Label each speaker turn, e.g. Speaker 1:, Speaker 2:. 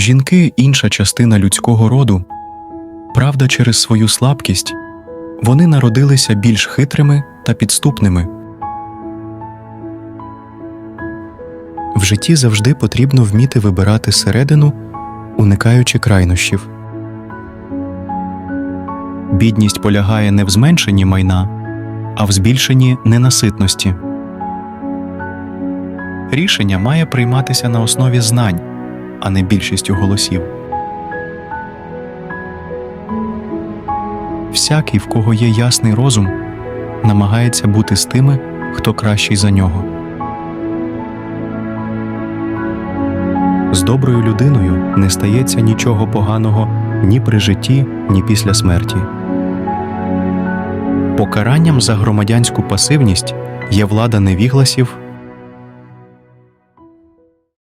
Speaker 1: Жінки інша частина людського роду. Правда, через свою слабкість вони народилися більш хитрими та підступними. В житті завжди потрібно вміти вибирати середину, уникаючи крайнощів. Бідність полягає не в зменшенні майна, а в збільшенні ненаситності. Рішення має прийматися на основі знань, а не більшістю голосів. Всякий, в кого є ясний розум, намагається бути з тими, хто кращий за нього. З доброю людиною не стається нічого поганого ні при житті, ні після смерті. Покаранням за громадянську пасивність є влада невігласів